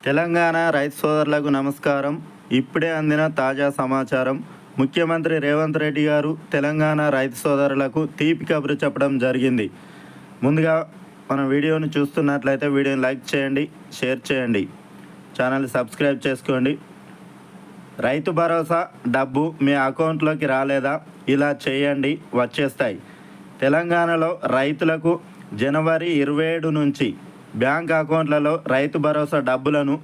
తెలంగాణ రైతు సోదరులకు నమస్కారం. ఇప్పుడే అందిన తాజా సమాచారం. ముఖ్యమంత్రి రేవంత్ రెడ్డి గారు తెలంగాణ రైతు సోదరులకు తీపి కబురు చెప్పడం జరిగింది. ముందుగా మన వీడియోను చూస్తున్నట్లయితే వీడియోని లైక్ చేయండి షేర్ చేయండి. ఛానల్ సబ్స్క్రైబ్ చేసుకోండి. రైతు భరోసా డబ్బు మీ అకౌంట్లోకి రాలేదా? ఇలా చేయండి వచ్చేస్తాయి. తెలంగాణలో రైతులకు జనవరి ఇరవై ఏడు నుంచి బ్యాంక్ అకౌంట్లలో రైతు భరోసా డబ్బులను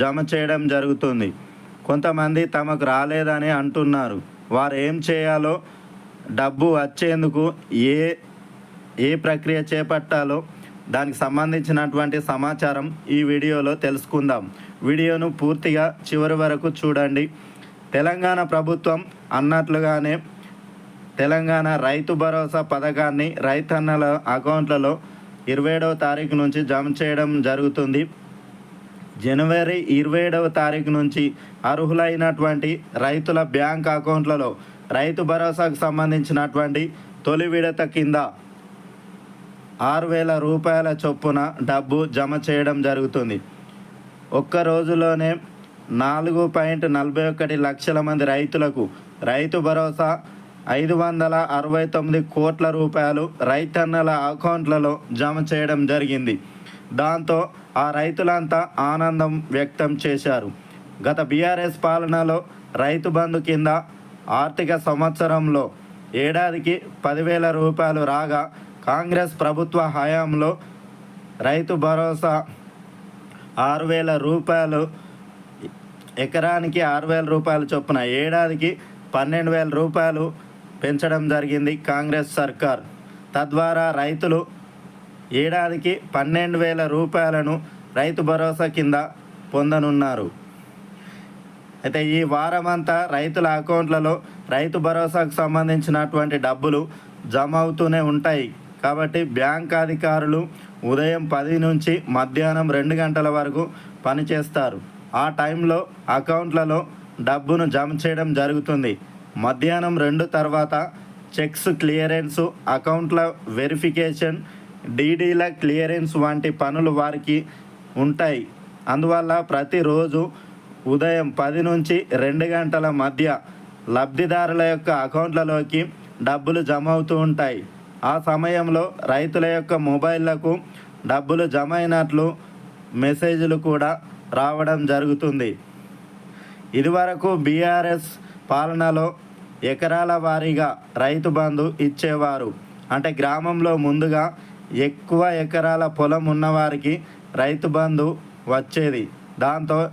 జమ చేయడం జరుగుతుంది. కొంతమంది తమకు రాలేదని అంటున్నారు. వారు ఏం చేయాలో డబ్బు వచ్చేందుకు ఏ ఏ ప్రక్రియ చేపట్టాలో దానికి సంబంధించినటువంటి సమాచారం ఈ వీడియోలో తెలుసుకుందాం. వీడియోను పూర్తిగా చివరి వరకు చూడండి. తెలంగాణ ప్రభుత్వం అన్నట్లుగానే తెలంగాణ రైతు భరోసా పథకాన్ని రైతన్నల అకౌంట్లలో ఇరవై ఏడవ తారీఖు నుంచి జమ చేయడం జరుగుతుంది. జనవరి ఇరవై ఏడవ తారీఖు నుంచి అర్హులైనటువంటి రైతుల బ్యాంక్ అకౌంట్లలో రైతు భరోసాకు సంబంధించినటువంటి తొలి విడత కింద ఆరు వేల రూపాయల చొప్పున డబ్బు జమ చేయడం జరుగుతుంది. ఒక్క రోజులోనే నాలుగు పాయింట్ నలభై ఒకటి లక్షల మంది రైతులకు రైతు భరోసా ఐదు వందల అరవై తొమ్మిది కోట్ల రూపాయలు రైతన్నల అకౌంట్లలో జమ చేయడం జరిగింది. దాంతో ఆ రైతులంతా ఆనందం వ్యక్తం చేశారు. గత బీఆర్ఎస్ పాలనలో రైతు బంధు కింద ఆర్థిక సంవత్సరంలో ఏడాదికి పదివేల రూపాయలు రాగా కాంగ్రెస్ ప్రభుత్వ హయాంలో రైతు భరోసా ఆరు వేల రూపాయలు ఎకరానికి ఆరు వేల రూపాయలు చొప్పున ఏడాదికి పన్నెండు వేల రూపాయలు పెంచడం జరిగింది కాంగ్రెస్ సర్కార్. తద్వారా రైతులు ఏడాదికి పన్నెండు వేల రూపాయలను రైతు భరోసా కింద పొందనున్నారు. అయితే ఈ వారమంతా రైతుల అకౌంట్లలో రైతు భరోసాకు సంబంధించినటువంటి డబ్బులు జమ అవుతూనే ఉంటాయి. కాబట్టి బ్యాంక్ అధికారులు ఉదయం పది నుంచి మధ్యాహ్నం రెండు గంటల వరకు పనిచేస్తారు. ఆ టైంలో అకౌంట్లలో డబ్బును జమ చేయడం జరుగుతుంది. మధ్యాహ్నం రెండు తర్వాత చెక్స్ క్లియరెన్స్ అకౌంట్ల వెరిఫికేషన్ డీడీల క్లియరెన్స్ వంటి పనులు వారికి ఉంటాయి. అందువల్ల ప్రతిరోజు ఉదయం పది నుంచి రెండు గంటల మధ్య లబ్ధిదారుల యొక్క అకౌంట్లలోకి డబ్బులు జమ అవుతూ ఉంటాయి. ఆ సమయంలో రైతుల యొక్క మొబైళ్ళకు డబ్బులు జమ అయినట్లు మెసేజ్లు కూడా రావడం జరుగుతుంది. ఇదివరకు బీఆర్ఎస్ పాలనలో ఎకరాల వారీగా రైతు బంధు ఇచ్చేవారు. అంటే గ్రామంలో ముందుగా ఎక్కువ ఎకరాల పొలం ఉన్నవారికి రైతు బంధు వచ్చేది. దాంతో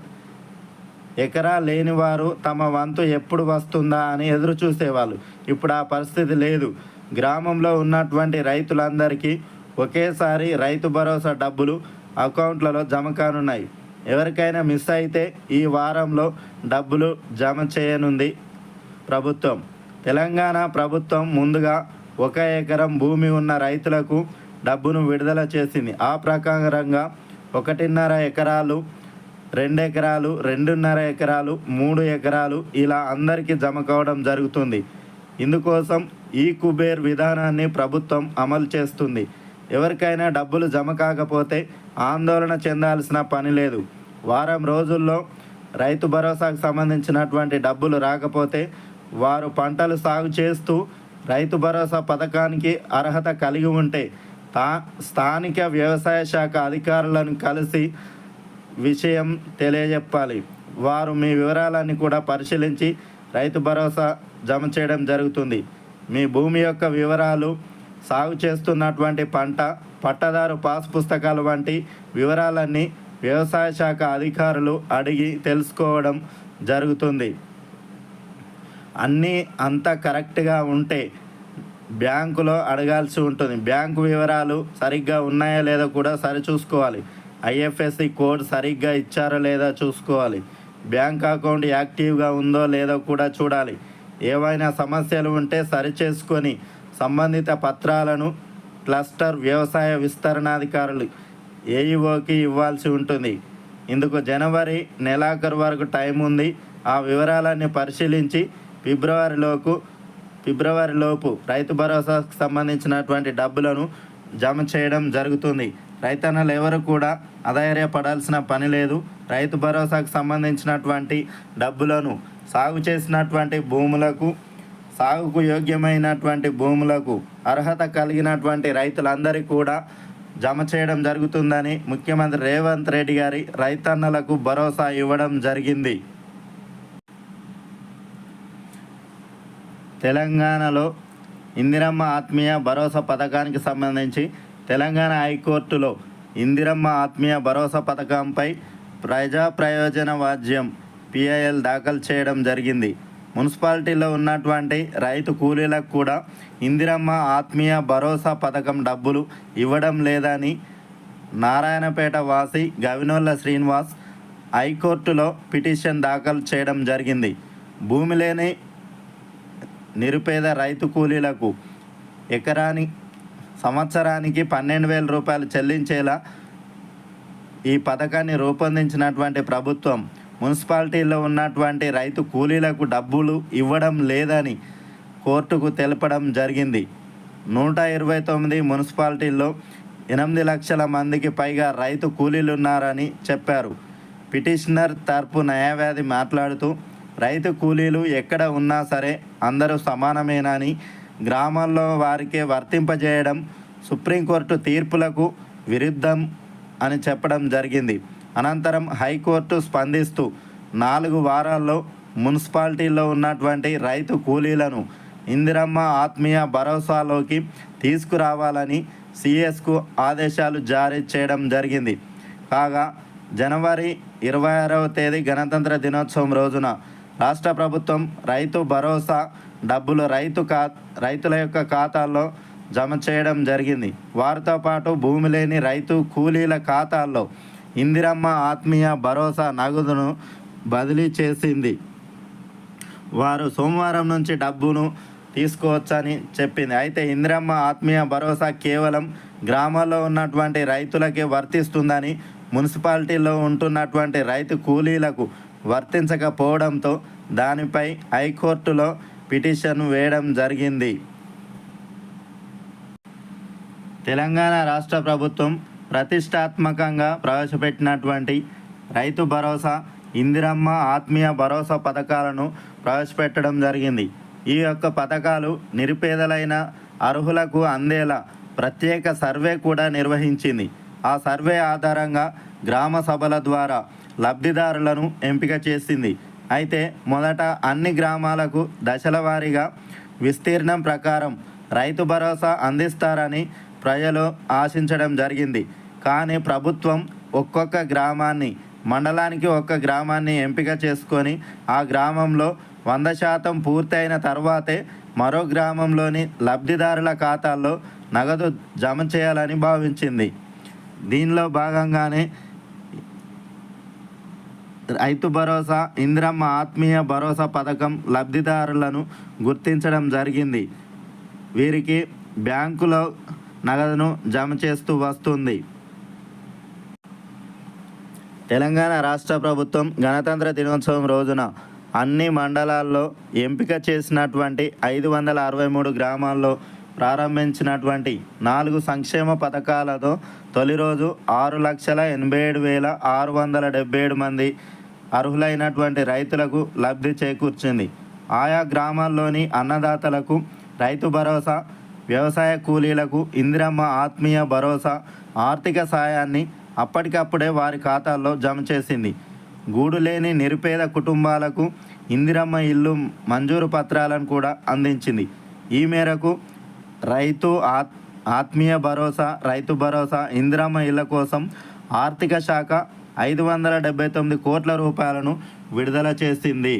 ఎకరా లేనివారు తమ వంతు ఎప్పుడు వస్తుందా అని ఎదురు చూసేవాళ్ళు. ఇప్పుడు ఆ పరిస్థితి లేదు. గ్రామంలో ఉన్నటువంటి రైతులందరికీ ఒకేసారి రైతు భరోసా డబ్బులు అకౌంట్లలో జమ కానున్నాయి. ఎవరికైనా మిస్ అయితే ఈ వారంలో డబ్బులు జమ చేయనుంది ప్రభుత్వం. తెలంగాణ ప్రభుత్వం ముందుగా ఒక ఎకరం భూమి ఉన్న రైతులకు డబ్బును విడుదల చేసింది. ఆ ప్రకారంగా ఒకటిన్నర ఎకరాలు రెండు ఎకరాలు రెండున్నర ఎకరాలు మూడు ఎకరాలు ఇలా అందరికీ జమ కావడం జరుగుతుంది. ఇందుకోసం ఈ కుబేర్ విధానాన్ని ప్రభుత్వం అమలు చేస్తుంది. ఎవరికైనా డబ్బులు జమ కాకపోతే ఆందోళన చెందాల్సిన పని లేదు. వారం రోజుల్లో రైతు భరోసాకు సంబంధించినటువంటి డబ్బులు రాకపోతే వారు పంటలు సాగు చేస్తూ రైతు భరోసా పథకానికి అర్హత కలిగి ఉంటే తా స్థానిక వ్యవసాయ శాఖ అధికారులను కలిసి విషయం తెలియజెప్పాలి. వారు మీ వివరాలన్నీ కూడా పరిశీలించి రైతు భరోసా జమ చేయడం జరుగుతుంది. మీ భూమి యొక్క వివరాలు సాగు చేస్తున్నటువంటి పంట పట్టదారు పాస్ పుస్తకాలు వంటి వివరాలన్నీ వ్యవసాయ శాఖ అధికారులు అడిగి తెలుసుకోవడం జరుగుతుంది. అన్నీ అంత కరెక్ట్గా ఉంటే బ్యాంకులో అడగాల్సి ఉంటుంది. బ్యాంకు వివరాలు సరిగ్గా ఉన్నాయా లేదో కూడా సరి చూసుకోవాలి. ఐఎఫ్ఎస్సి కోడ్ సరిగ్గా ఇచ్చారో లేదో చూసుకోవాలి. బ్యాంక్ అకౌంట్ యాక్టివ్గా ఉందో లేదో కూడా చూడాలి. ఏవైనా సమస్యలు ఉంటే సరిచేసుకొని సంబంధిత పత్రాలను క్లస్టర్ వ్యవసాయ విస్తరణాధికారులు ఏఈఓకి ఇవ్వాల్సి ఉంటుంది. ఇందుకు జనవరి నెలాఖరు వరకు టైం ఉంది. ఆ వివరాలన్నీ పరిశీలించి ఫిబ్రవరిలోపు ఫిబ్రవరిలోపు రైతు భరోసాకు సంబంధించినటువంటి డబ్బులను జమ చేయడం జరుగుతుంది. రైతన్నలు ఎవరు కూడా అధైర్యపడాల్సిన పని లేదు. రైతు భరోసాకు సంబంధించినటువంటి డబ్బులను సాగు చేసినటువంటి భూములకు సాగుకు యోగ్యమైనటువంటి భూములకు అర్హత కలిగినటువంటి రైతులందరికీ కూడా జమ చేయడం జరుగుతుందని ముఖ్యమంత్రి రేవంత్ రెడ్డి గారి రైతన్నలకు భరోసా ఇవ్వడం జరిగింది. తెలంగాణలో ఇందిరమ్మ ఆత్మీయ భరోసా పథకానికి సంబంధించి తెలంగాణ హైకోర్టులో ఇందిరమ్మ ఆత్మీయ భరోసా పథకంపై ప్రజా ప్రయోజన వాజ్యం పిఐఎల్ దాఖలు చేయడం జరిగింది. మున్సిపాలిటీలో ఉన్నటువంటి రైతు కూలీలకు కూడా ఇందిరమ్మ ఆత్మీయ భరోసా పథకం డబ్బులు ఇవ్వడం లేదని నారాయణపేట వాసి గవినోళ్ళ శ్రీనివాస్ హైకోర్టులో పిటిషన్ దాఖలు చేయడం జరిగింది. భూమి లేని నిరుపేద రైతు కూలీలకు ఎకరాని సంవత్సరానికి పన్నెండు వేల రూపాయలు చెల్లించేలా ఈ పథకాన్ని రూపొందించినటువంటి ప్రభుత్వం మున్సిపాలిటీలో ఉన్నటువంటి రైతు కూలీలకు డబ్బులు ఇవ్వడం లేదని కోర్టుకు తెలపడం జరిగింది. నూట ఇరవై తొమ్మిది మున్సిపాలిటీల్లో ఎనిమిది లక్షల మందికి పైగా రైతు కూలీలు ఉన్నారని చెప్పారు. పిటిషనర్ తరపు న్యాయవాది మాట్లాడుతూ రైతు కూలీలు ఎక్కడ ఉన్నా సరే అందరూ సమానమేనని గ్రామాల్లో వారికే వర్తింపజేయడం సుప్రీంకోర్టు తీర్పులకు విరుద్ధం అని చెప్పడం జరిగింది. అనంతరం హైకోర్టు స్పందిస్తూ నాలుగు వారాల్లో మున్సిపాలిటీలో ఉన్నటువంటి రైతు కూలీలను ఇందిరమ్మ ఆత్మీయ భరోసాలోకి తీసుకురావాలని సిఎస్కు ఆదేశాలు జారీ చేయడం జరిగింది. కాగా జనవరి ఇరవై ఆరవ తేదీ గణతంత్ర దినోత్సవం రోజున రాష్ట్ర ప్రభుత్వం రైతు భరోసా డబ్బులు రైతు ఖా రైతుల యొక్క ఖాతాల్లో జమ చేయడం జరిగింది. వారితో పాటు భూమి లేని రైతు కూలీల ఖాతాల్లో ఇందిరమ్మ ఆత్మీయ భరోసా నగదును బదిలీ చేసింది. వారు సోమవారం నుంచి డబ్బును తీసుకోవచ్చని చెప్పింది. అయితే ఇందిరమ్మ ఆత్మీయ భరోసా కేవలం గ్రామాల్లో ఉన్నటువంటి రైతులకే వర్తిస్తుందని మున్సిపాలిటీలో ఉంటున్నటువంటి రైతు కూలీలకు వర్తించకపోవడంతో దానిపై హైకోర్టులో పిటిషన్ వేయడం జరిగింది. తెలంగాణ రాష్ట్ర ప్రభుత్వం ప్రతిష్టాత్మకంగా ప్రవేశపెట్టినటువంటి రైతు భరోసా ఇందిరమ్మ ఆత్మీయ భరోసా పథకాలను ప్రవేశపెట్టడం జరిగింది. ఈ యొక్క పథకాలు నిరుపేదలైన అర్హులకు అందేలా ప్రత్యేక సర్వే కూడా నిర్వహించింది. ఆ సర్వే ఆధారంగా గ్రామ సభల ద్వారా లబ్ధిదారులను ఎంపిక చేసింది. అయితే మొదట అన్ని గ్రామాలకు దశల వారీగా విస్తీర్ణం ప్రకారం రైతు భరోసా అందిస్తారని ప్రజలు ఆశించడం జరిగింది. కానీ ప్రభుత్వం ఒక్కొక్క గ్రామాన్ని మండలానికి ఒక్క గ్రామాన్ని ఎంపిక చేసుకొని ఆ గ్రామంలో వంద శాతం పూర్తయిన తర్వాతే మరో గ్రామంలోని లబ్ధిదారుల ఖాతాల్లో నగదు జమ చేయాలని భావించింది. దీనిలో భాగంగానే రైతు భరోసా ఇందిరమ్మ ఆత్మీయ భరోసా పథకం లబ్ధిదారులను గుర్తించడం జరిగింది. వీరికి బ్యాంకులో నగదును జమ చేస్తూ వస్తుంది. తెలంగాణ రాష్ట్ర ప్రభుత్వం గణతంత్ర దినోత్సవం రోజున అన్ని మండలాల్లో ఎంపిక చేసినటువంటి ఐదు వందల అరవై మూడు గ్రామాల్లో ప్రారంభించినటువంటి నాలుగు సంక్షేమ పథకాలతో తొలి రోజు ఆరు లక్షల ఎనభై ఏడు వేల ఆరు వందల డెబ్బై ఏడు మంది అర్హులైనటువంటి రైతులకు లబ్ధి చేకూర్చింది. ఆయా గ్రామాల్లోని అన్నదాతలకు రైతు భరోసా వ్యవసాయ కూలీలకు ఇందిరమ్మ ఆత్మీయ భరోసా ఆర్థిక సాయాన్ని అప్పటికప్పుడే వారి ఖాతాల్లో జమ చేసింది. గూడు లేని నిరుపేద కుటుంబాలకు ఇందిరమ్మ ఇల్లు మంజూరు పత్రాలను కూడా అందించింది. ఈ మేరకు రైతు ఆత్ ఆత్మీయ భరోసా రైతు భరోసా ఇందిరమ్మ ఇళ్ళ కోసం ఆర్థిక శాఖ ఐదు వందల డెబ్బై తొమ్మిది కోట్ల రూపాయలను విడుదల చేసింది.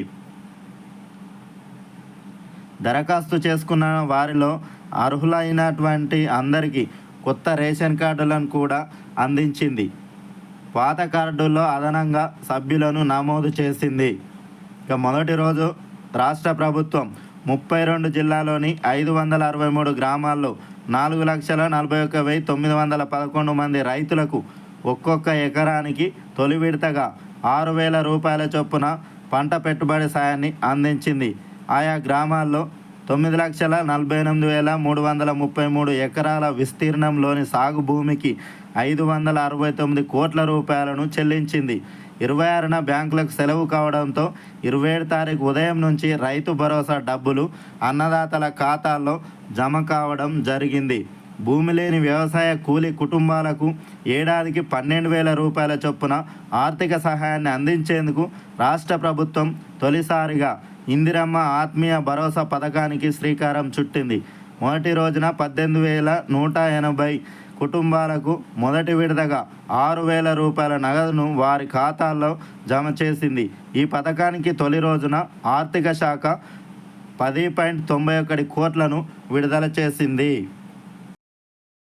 దరఖాస్తు చేసుకున్న వారిలో అర్హులైనటువంటి అందరికీ కొత్త రేషన్ కార్డులను కూడా అందించింది. పాత కార్డుల్లో అదనంగా సభ్యులను నమోదు చేసింది. ఇక మొదటి రోజు రాష్ట్ర ప్రభుత్వం ముప్పై రెండు జిల్లాలోని ఐదు వందల అరవై మూడు గ్రామాల్లో నాలుగు లక్షల నలభై ఒక్క వెయ్యి తొమ్మిది వందల పదకొండు మంది రైతులకు ఒక్కొక్క ఎకరానికి తొలి విడతగా ఆరు వేల రూపాయల చొప్పున పంట పెట్టుబడి సాయాన్ని అందించింది. ఆయా గ్రామాల్లో తొమ్మిది లక్షల నలభై ఎనిమిది వేల మూడు వందల ముప్పై మూడు ఎకరాల విస్తీర్ణంలోని సాగు భూమికి ఐదు వందల అరవై తొమ్మిది కోట్ల రూపాయలను చెల్లించింది. ఇరవై ఆరున బ్యాంకులకు సెలవు కావడంతో ఇరవై ఏడు తారీఖు ఉదయం నుంచి రైతు భరోసా డబ్బులు అన్నదాతల ఖాతాల్లో జమ కావడం జరిగింది. భూమి లేని వ్యవసాయ కూలి కుటుంబాలకు ఏడాదికి పన్నెండు వేల రూపాయల చొప్పున ఆర్థిక సహాయాన్ని అందించేందుకు రాష్ట్ర ప్రభుత్వం తొలిసారిగా ఇందిరమ్మ ఆత్మీయ భరోసా పథకానికి శ్రీకారం చుట్టింది. మొదటి రోజున పద్దెనిమిది వేల నూట ఎనభై కుటుంబాలకు మొదటి విడతగా ఆరు వేల రూపాయల నగదును వారి ఖాతాల్లో జమ చేసింది. ఈ పథకానికి తొలి రోజున ఆర్థిక శాఖ పది పాయింట్ తొంభై ఒకటి కోట్లను విడుదల చేసింది.